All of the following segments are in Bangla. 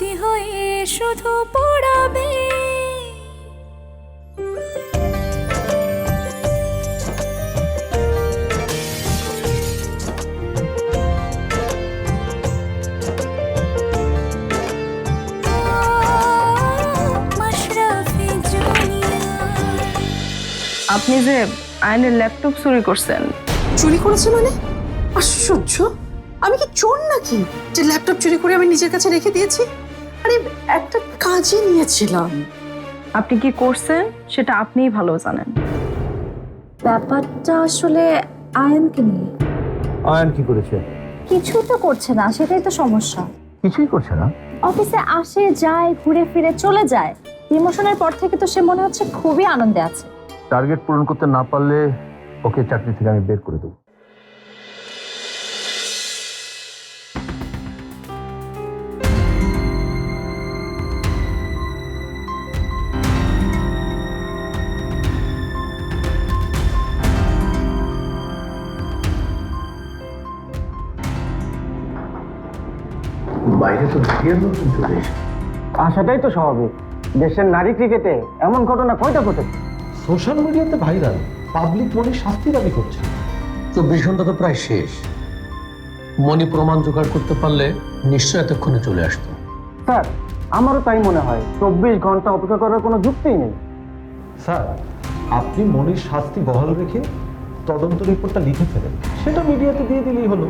স্মৃতি হয়ে শুধু পড়াবে। আপনি যে আয়নের ল্যাপটপ চুরি করছেন। চুরি করেছে মানে? আশ্চর্য। আমি কি চোর নাকি? যে ল্যাপটপ চুরি করে আমি নিজের কাছে রেখে দিয়েছি? আরে একটা কাজে নিয়েছিলাম। আপনি কি করছেন? সেটা আপনিই ভালো জানেন। ব্যাপারটা আসলে আয়নকে নিয়ে। আয়ন কি করেছে? কিছু তো করছে না সেটাই তো সমস্যা। কিছুই করছে না? অফিসে আসে যায় ঘুরে ফিরে চলে যায়। ইমোশনের পর থেকে তো সে মনে হচ্ছে খুবই আনন্দে আছে। টার্গেট পূরণ করতে না পারলে ওকে চাকরি থেকে আমি বের করে দেবো। এসেছে। আসাটাই তো স্বাভাবিক। দেশের নারী ক্রিকেটে এমন ঘটনা কয়টা ঘটেছে? সোশ্যাল মিডিয়াতে ভাইরাল পাবলিক মনে শাস্তি দাবি করছে। চব্বিশ ঘণ্টা তো প্রায় শেষ। মনি প্রমাণ জোগাড় করতে পারলে নিশ্চয় এতক্ষণে চলে আসতো। স্যার আমারও তাই মনে হয়। চব্বিশ ঘণ্টা অপেক্ষা করার কোনো যুক্তিই নেই। স্যার আপনি মনির শাস্তি বহাল রেখে তদন্ত রিপোর্টটা লিখে ফেলেন। সেটা মিডিয়াতে দিয়ে দিলেই হলো।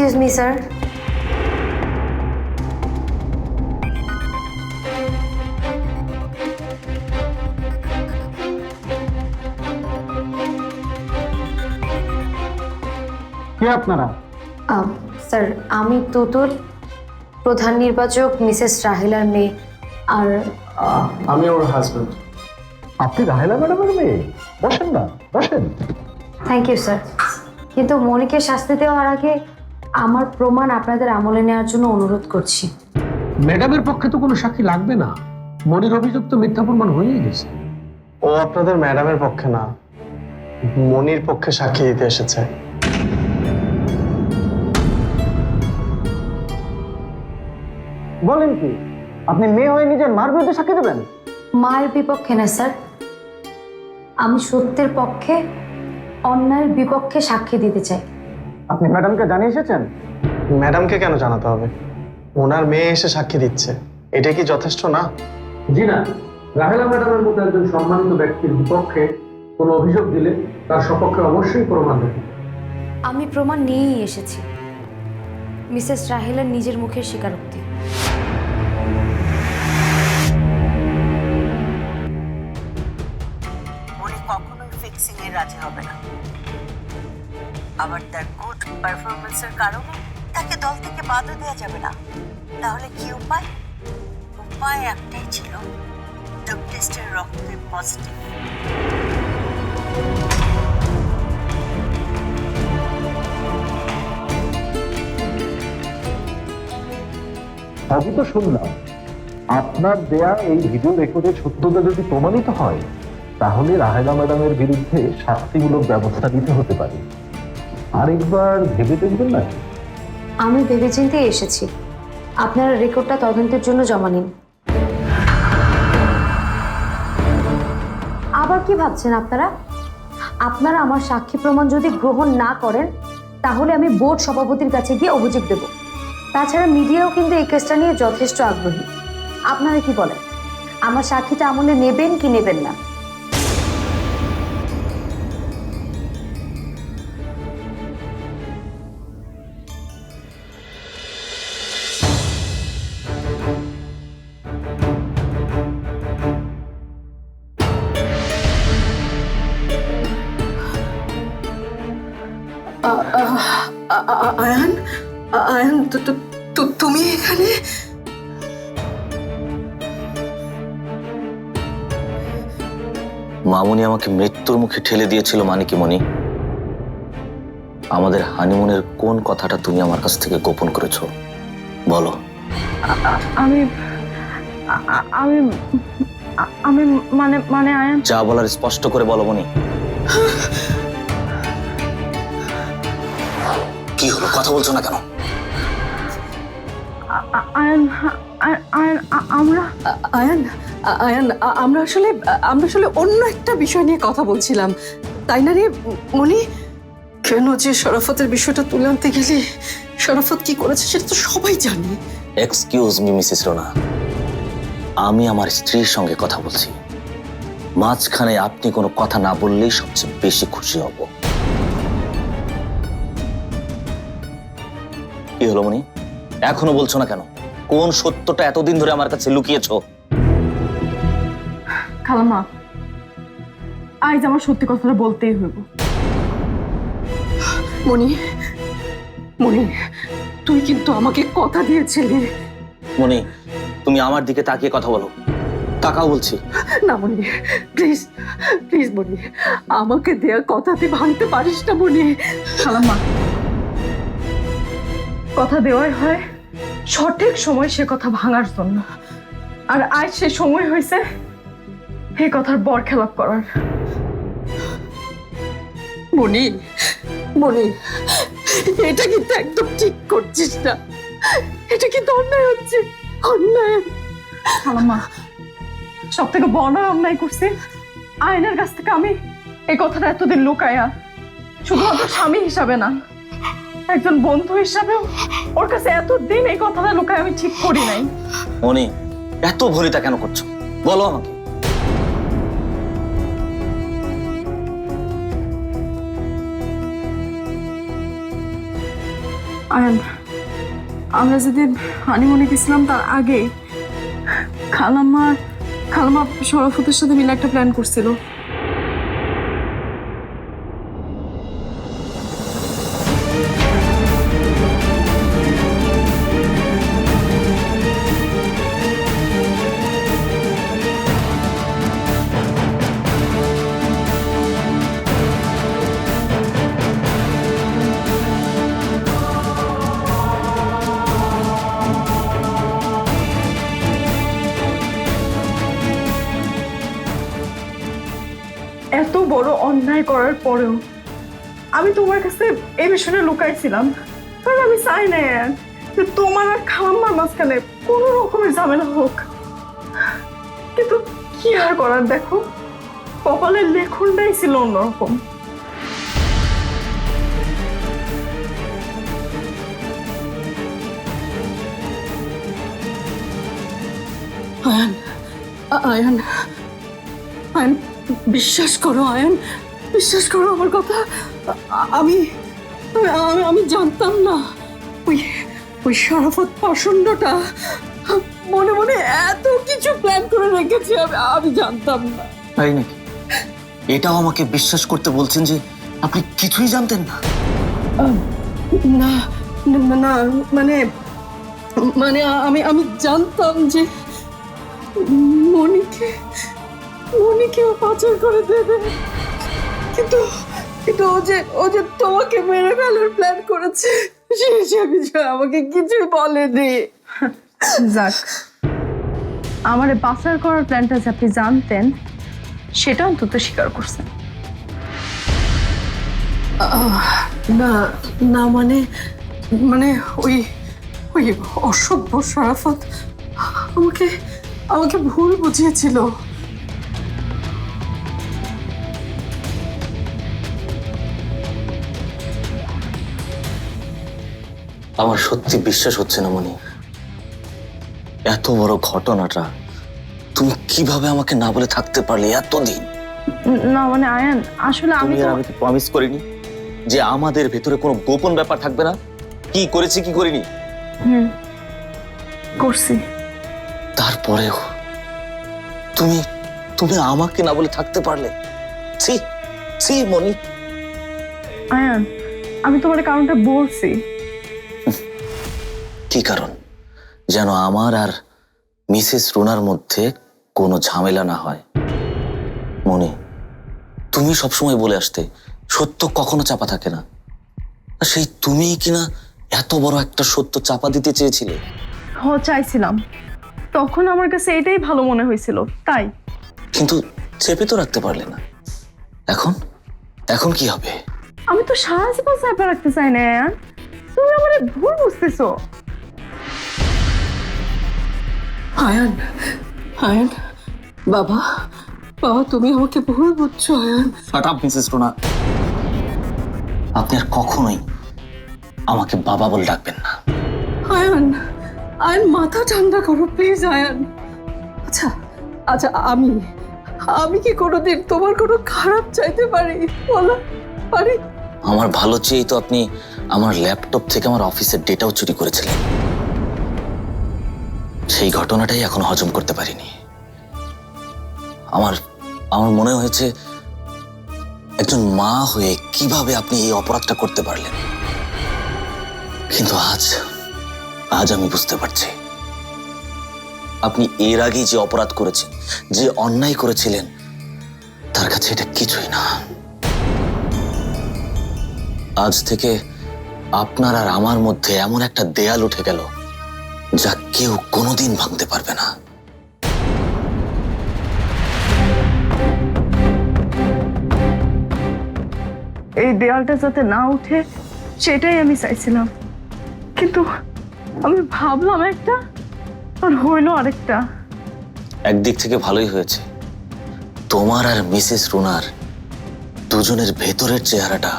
Excuse me, sir. কে আপনারা? আহ, স্যার আমি তুতুল প্রধান নির্বাচক মিসেস রাহিলার মেয়ে আর আমি ওর হাজবেন্ড আপনি রাহেলা ম্যাডামের মেয়ে? বসেন না বসেন। থ্যাংক ইউ স্যার কিন্তু মনিকে শাস্তি দেওয়ার আগে আমার প্রমাণ আপনাদের আমলে নেওয়ার জন্য অনুরোধ করছি। ম্যাডামের পক্ষে তো কোনো সাক্ষী লাগবে না। মনির অভিযোগ তো মিথ্যা প্রমাণ হয়েই গেছে। ও আপনাদের ম্যাডামের পক্ষে না মনির পক্ষে সাক্ষী দিতে এসেছে। বলেন কি আপনি মেয়ে হয়ে নিজের মার বিরুদ্ধে সাক্ষী দেবেন? মায়ের বিপক্ষে না স্যার। আমি সত্যের পক্ষে অন্যায়ের বিপক্ষে সাক্ষী দিতে চাই। আপনি ম্যাডামকে জানিয়ে এসেছেন? ম্যাডামকে কেন জানাতে হবে? ওনার মেয়ে এসে সাক্ষী দিচ্ছে। এটা কি যথেষ্ট না? জি না। রাহেলা ম্যাডামের মতো একজন সম্মানিত ব্যক্তির বিপক্ষে কোনো অভিযোগ দিলে তার সপক্ষে অবশ্যই প্রমাণ দেবে। আমি প্রমাণ নিয়েই এসেছি। মিসেস রাহিলার নিজের মুখের স্বীকারোক্তি। মনে কখনোই ফিক্সিং এ রাজি হবে না। আবার তার গুড পারফরমেন্সের কারণে তাকে দল থেকে বাদও দেওয়া যাবে না। তাহলে কি উপায়? উপায় একটাই ছিল ডোপ টেস্টের রক্তে পজিটিভ তো শুনলাম, আপনার দেয়া এই ভিডিও রেকর্ডের সত্যতা যদি প্রমাণিত হয়, তাহলে রাহেলা ম্যাডামের বিরুদ্ধে শাস্তিমূলক ব্যবস্থা নিতে হতে পারে। আরেকবার ভেবে দেখবেন না? আমি ভেবেচিন্তেই এসেছি। আপনারা রেকর্ডটা তদন্তের জন্য জমা নিন। আবার কি ভাবছেন আপনারা? আপনারা আমার সাক্ষী প্রমাণ যদি গ্রহণ না করেন, তাহলে আমি বোর্ড সভাপতির কাছে গিয়ে অভিযোগ দেব। তাছাড়া মিডিয়াও কিন্তু এই কেসটা নিয়ে যথেষ্ট আগ্রহী। আপনারা কি বলেন? আমার সাক্ষীটা আমলে নেবেন কি নেবেন না? তুমি এখানে? মামুনি আমাকে মৃত্যুর মুখে ঠেলে দিয়েছিল মানে কি মনি আমাদের হানিমুনের কোন কথাটা তুমি আমার কাছ থেকে গোপন করেছ? বলো। আমি আমি আমি মানে মানে আয়ান? যা বলার স্পষ্ট করে বলো মনি কি হলো? কথা বলছো না কেন? আয়ান আয়ান আমরা আয়ান আয়ান আমরা আসলে আমরা আসলে অন্য একটা বিষয় নিয়ে কথা বলছিলাম। তাই না রে? মনি কেন যে শরাফতের বিষয়টা তুলে আনতে গেলে শরাফত কি করেছে সেটা তো সবাই জানে। এক্সকিউজ মি মিসেস রোনা আমি আমার স্ত্রীর সঙ্গে কথা বলছি। মাঝখানে আপনি কোনো কথা না বললেই সবচেয়ে বেশি খুশি হব। কি হলো মনি? এখনও বলছো না কেন? কোন সত্যটা এতদিন ধরে আমার কাছে লুকিয়েছো? খালামা আজ আমার সত্যি কথাটা বলতেই হইব। মনি মনি তুই কিন্তু আমাকে কথা দিয়েছিলি। মনি তুমি আমার দিকে তাকিয়ে কথা বলো। তাকাও বলছি। না মনি প্লিজ প্লিজ মনি আমাকে দেয়া কথাতে ভাঙতে পারিস না মনি খালাম্মা কথা দেওয়াই হয় সঠিক সময় সে কথা ভাঙার জন্য। আর আজ সে সময় হয়েছে এই কথার বর খেলাপ করার। মনি মনি এটা কিন্তু একদম ঠিক করছিস না। এটা কিন্তু অন্যায় হচ্ছে অন্যায়। খালাম্মা সব থেকে বড় অন্যায় করছে আয়নার কাছ থেকে আমি এই কথাটা এতদিন লুকায়া শুধুমাত্র স্বামী হিসাবে না একজন বন্ধু হিসাবেও ওর কাছে এতদিন এই কথাটা লুকায় আমি ঠিক করি নাই। মনি এত ভরিতা কেন করছ? বলো আমাকে। আয়ান আমরা যেদিন হানিমুনে গেছিলাম তার আগে খালাম্মা খালাম্মা শরফতের সাথে মিলে একটা প্ল্যান করছিল। করার পরেও আমি তোমার কাছে এই বিষয়টা লুকাইছিলাম। কারণ আমি চাই না যে তোমার আর খালাম্মার মাঝখানে কোনো রকমের ঝামেলা হোক। কিন্তু কি আর করার দেখো? কপালের লেখনটাই ছিল অন্যরকম। আয়ন, আয়ান আয়ান, বিশ্বাস করো আয়ান বিশ্বাস করো আমার কথা। আমি আমি- জানতাম না। ওই ওই শরাফত পাষণ্ডটা মনে মনে এত কিছু প্ল্যান করে রেখেছে আমি আমি জানতাম না। তাই নাকি? এটাও আমাকে বিশ্বাস করতে বলছেন যে আপনি কিছুই জানতেন না। না না, মানে মানে আমি আমি জানতাম যে মনিকে মনিকে পাচার করে দেবে। কিন্তু কিন্তু ও যে ও যে তোমাকে মেরে ফেলার প্ল্যান করেছে সে আমাকে কিছুই বলেনি। যাক। আমার পাচার করার প্ল্যানটা যে আপনি জানতেন সেটা অন্তত স্বীকার করছেন। না না মানে মানে ওই ওই অসভ্য শরাফত আমাকে আমাকে ভুল বুঝিয়েছিল। আমার সত্যি বিশ্বাস হচ্ছে না মনি। এত বড় ঘটনাটা তুমি কীভাবে আমাকে না বলে থাকতে পারলে এতদিন? না মানে আয়ান আসলে আমি তো আমি প্রমিস করিনি যে আমাদের ভেতরে কোনো গোপন ব্যাপার থাকবে না? কি করেছি কি করিনি? হুম করছি। তারপরেও তুমি তুমি আমাকে না বলে থাকতে পারলে? ছি ছি মনি। আয়ান আমি তোমার কারণটা বলছি। কি কারণ যেন আমার আর মিসেস রুনার মধ্যে কোনো ঝামেলা না হয়। মনে তুমি সবসময় বলে আসতে সত্য কখনো চাপা থাকে না। আর সেই তুমিই কিনা এত বড় একটা সত্য চাপা দিতে চেয়েছিলে? হ চাইছিলাম। তখন আমার কাছে এটাই ভালো মনে হয়েছিল তাই। কিন্তু চেপে তো রাখতে পারলে না। এখন? এখন কি হবে? আমি তো সারা জীবন চাপা রাখতে চাই না তুমি আমার ভুল বুঝতেছো। আয়ান আয়ান বাবা বাবা তুমি আমাকে ভুল বুঝছ Ayaan. Shut up Mrs Rona আপনি আর কখনোই আমাকে বাবা বলে ডাকবেন না। আয়ান আয়ান মাথা ঠান্ডা করো প্লিজ আয়ান। আচ্ছা আচ্ছা আমি আমি কি কোনোদিন তোমার কোনো খারাপ চাইতে পারি? বলো পারি। আমার ভালো চেয়েই তো আপনি আমার ল্যাপটপ থেকে আমার অফিসের ডেটাও চুরি করেছিলেন। সেই ঘটনাটাই এখনও হজম করতে পারিনি। আমার আমার মনে হয়েছে একজন মা হয়ে কীভাবে আপনি এই অপরাধটা করতে পারলেন। কিন্তু আজ আজ আমি বুঝতে পারছি। আপনি এর আগেই যে অপরাধ করেছেন, যে অন্যায় করেছিলেন, তার কাছে এটা কিছুই না। আজ থেকে আপনার আর আমার মধ্যে এমন একটা দেয়াল উঠে গেল যা কেউ কোনোদিন ভাঙতে পারবে না। এই দেয়ালটা যাতে না উঠে সেটাই আমি চাইছিলাম। কিন্তু আমি ভাবলাম একটা আর হইল আরেকটা। একদিক থেকে ভালোই হয়েছে। তোমার আর মিসেস রুনার দুজনের ভেতরের চেহারাটা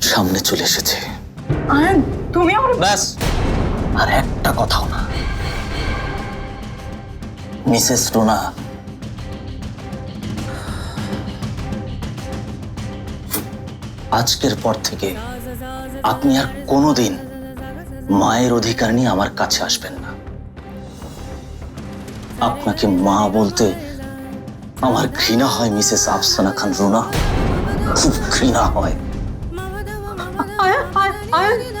সামনে চলে এসেছে। তুমি আমার ব্যাস। আর একটা কথাও না। মিসেস রুনা, আজকের পর থেকে আপনি আর কোনোদিন মায়ের অধিকার নিয়ে আমার কাছে আসবেন না। আপনাকে মা বলতে আমার ঘৃণা হয়, মিসেস আফসানা খান রুনা। খুব ঘৃণা হয়। আয়ান আয়ান আয়ান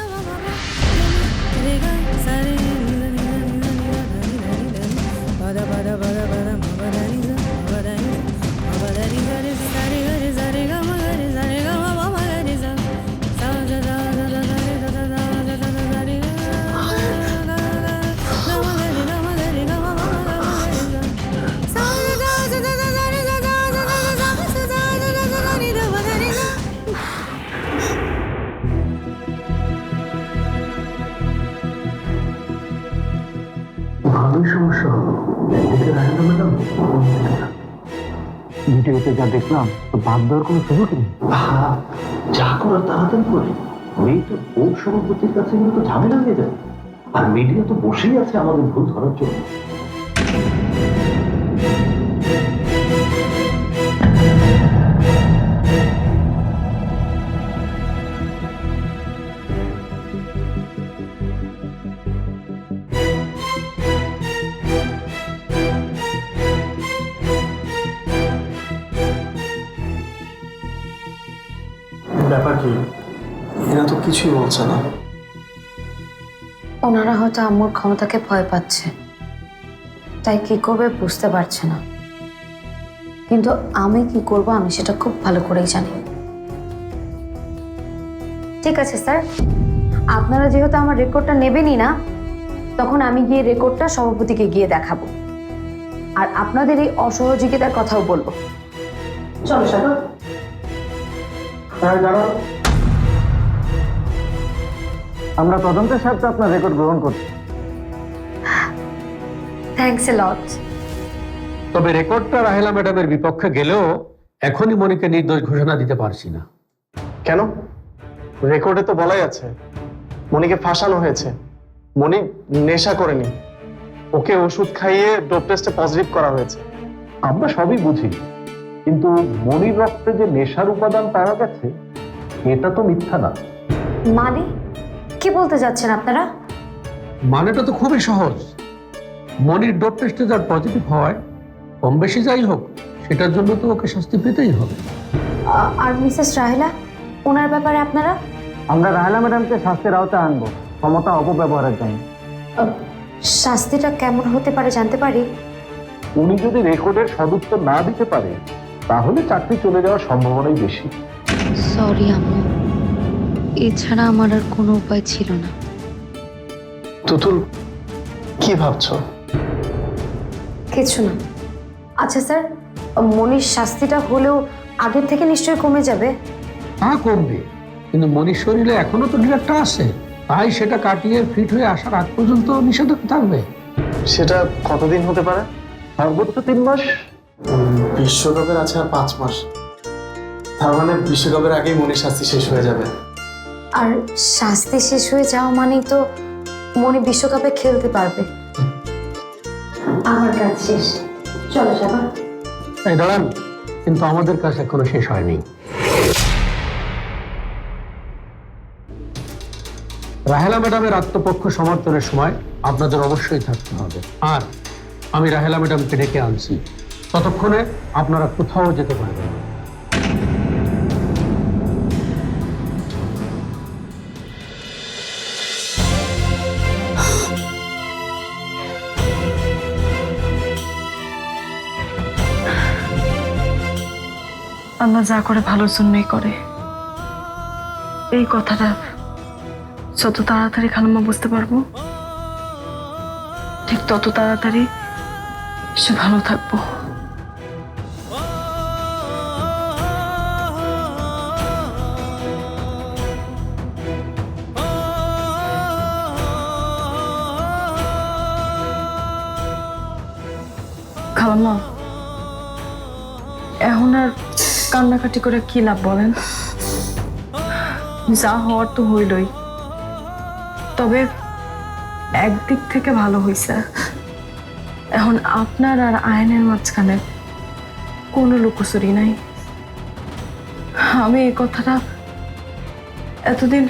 ভালোই সমস্যা হলো। ম্যাডাম। ভিডিওতে যা দেখলাম তো বাদ দেওয়ার কোনো সুযোগ নেই। যা করার তাড়াতাড়ি করে। তো ও সভাপতির কাছে কিন্তু ঝামেলা হয়ে যাবে আর মিডিয়া তো বসেই আছে আমাদের ভুল ধরার জন্য। ব্যাপার কি? এরা তো কিছুই বলছে না। ওনারা হয়তো আম্মুর ক্ষমতাকে ভয় পাচ্ছে। তাই কি করবে বুঝতে পারছে না। কিন্তু আমি কি করব আমি সেটা খুব ভালো করেই জানি। ঠিক আছে, স্যার। আপনারা যেহেতু আমার রেকর্ডটা নেবেনই না, তখন আমি গিয়ে রেকর্ডটা সভাপতিকে গিয়ে দেখাবো। আর আপনাদের এই অসহযোগিতার কথাও বলব। চলো সাগর আমরা তদন্তের স্বার্থে আপনার রেকর্ড গ্রহণ করছি। থ্যাংকস এ লট তবে রেকর্ডটা রাহেলা ম্যাডামের বিপক্ষে গেলেও এখনই মনিকে নির্দোষ ঘোষণা দিতে পারছি না। কেন? রেকর্ডে তো বলাই আছে। মনিকে ফাঁসানো হয়েছে। মনি নেশা করেনি। ওকে ওষুধ খাইয়ে ডোপ টেস্টে পজিটিভ করা হয়েছে। আমরা সবই বুঝি। কিন্তু মনির রক্তে যে নেশার উপাদান পাওয়া গেছে এটা তো মিথ্যা না। মানে? কি বলতে যাচ্ছেন আপনারা? মানেটা তো খুবই সহজ। মনির ডোপ টেস্টে যার পজিটিভ হয় কম বেশি যাই হোক সেটার জন্য তো ওকে শাস্তি পেতেই হবে। আর মিসেস রাহেলা ওনার ব্যাপারে আপনারা? আমরা রাহেলা ম্যাডামকে শাস্তির আওতায় আনব ক্ষমতা অপব্যবহারের জন্য। শাস্তিটা কেমন হতে পারে জানতে পারি? উনি যদি রেকর্ডের সদুত্তর না দিতে পারে তাহলে চাকরি চলে যাওয়ার সম্ভাবনাই বেশি। সরি আম্মু। এছাড়া আমার আর কোনো উপায় ছিল না। তুতুল কি ভাবছ? কিছু না। আচ্ছা স্যার মনির শাস্তিটা হলেও আগের থেকে নিশ্চয়ই কমে যাবে? তা কমবে কিন্তু মনির শরীরে এখনও তো ডিরেক্টটা আছে। তাই সেটা কাটিয়ে ফিট হয়ে আসার আগ পর্যন্ত নিষেধাজ্ঞা থাকবে। সেটা কতদিন হতে পারে? সর্বোচ্চ তিন মাস? বিশ্বকাপের আছে আর পাঁচ মাস। তার মানে বিশ্বকাপের আগেই মনির শাস্তি শেষ হয়ে যাবে। আর শাস্তি শেষ হয়ে যাওয়া মানেই তো মনি বিশ্বকাপে খেলতে পারবে। আমার কাজ শেষ। চলো সাবা। এই দাঁড়ান কিন্তু আমাদের কাছে এখনও শেষ হয়নি। রাহেলা ম্যাডামের আত্মপক্ষ সমর্থনের সময় আপনাদের অবশ্যই থাকতে হবে। আর আমি রাহেলা ম্যাডামকে ডেকে আনছি। ততক্ষণে আপনারা কোথাও যেতে পারবেন। আল্লাহ যা করে ভালোর জন্যই করে এই কথাটা যত তাড়াতাড়ি খালাম্মা বুঝতে পারব, ঠিক তত তাড়াতাড়ি সে ভালো থাকব। এখন আর কান্নাকাটি করে কি লাভ বলেন? যা হওয়ার তো হইলই। তবে একদিক থেকে ভালো হইছে। এখন আপনার আর আয়নের মাঝখানে কোনো লুকোচুরি নাই। আমি এই কথাটা এতদিন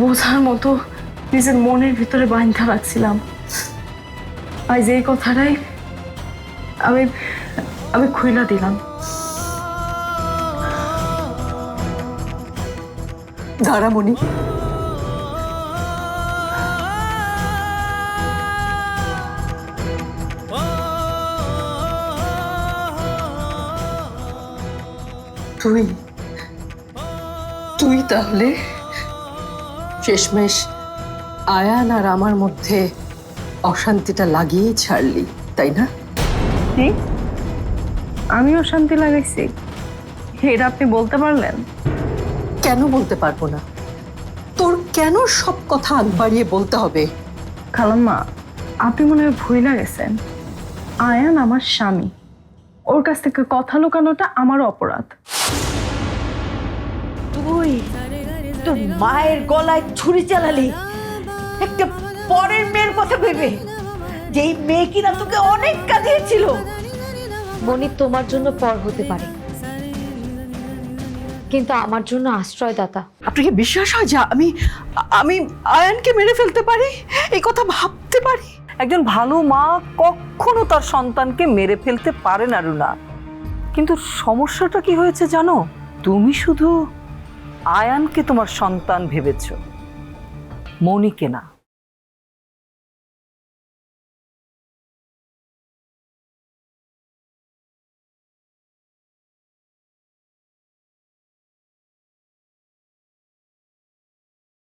বোঝার মতো নিজের মনের ভিতরে বাঁধা রাখছিলাম। আজ এই কথাটাই আমি আমি খুইলা দিলাম। দাঁড়ামণি তুই তুই তাহলে শেষমেশ আয়ান আর আমার মধ্যে অশান্তিটা লাগিয়েই ছাড়লি তাই না? কি? আমিও শান্তি লাগাইছি? এটা আপনি বলতে পারলেন? কেন বলতে পারব না? তোর কেন সব কথা আগ বাড়িয়ে বলতে হবে? খালাম্মা আপনি মনে হয় ভুইলা গেছেন আয়ান আমার স্বামী। ওর কাছ থেকে কথা লুকানোটা আমার অপরাধ। তুই তোর মায়ের গলায় ছুরি চালালি। একটা পরের মেয়ের কথা ভেবে। যেই মেয়ে কিনা তোকে অনেক কাঁদিয়েছিল। মনি তোমার জন্য পর হতে পারে। কিন্তু আমার জন্য আশ্রয়দাতা। আপনার কি বিশ্বাস হয় যে আমি আমি আয়ানকে মেরে ফেলতে পারি? এই কথা ভাবতে পারি? একজন ভালো মা কখনো তার সন্তানকে মেরে ফেলতে পারে না, রুনা। কিন্তু সমস্যাটা কি হয়েছে জানো? তুমি শুধু আয়ানকে তোমার সন্তান ভেবেছ মনিকে না।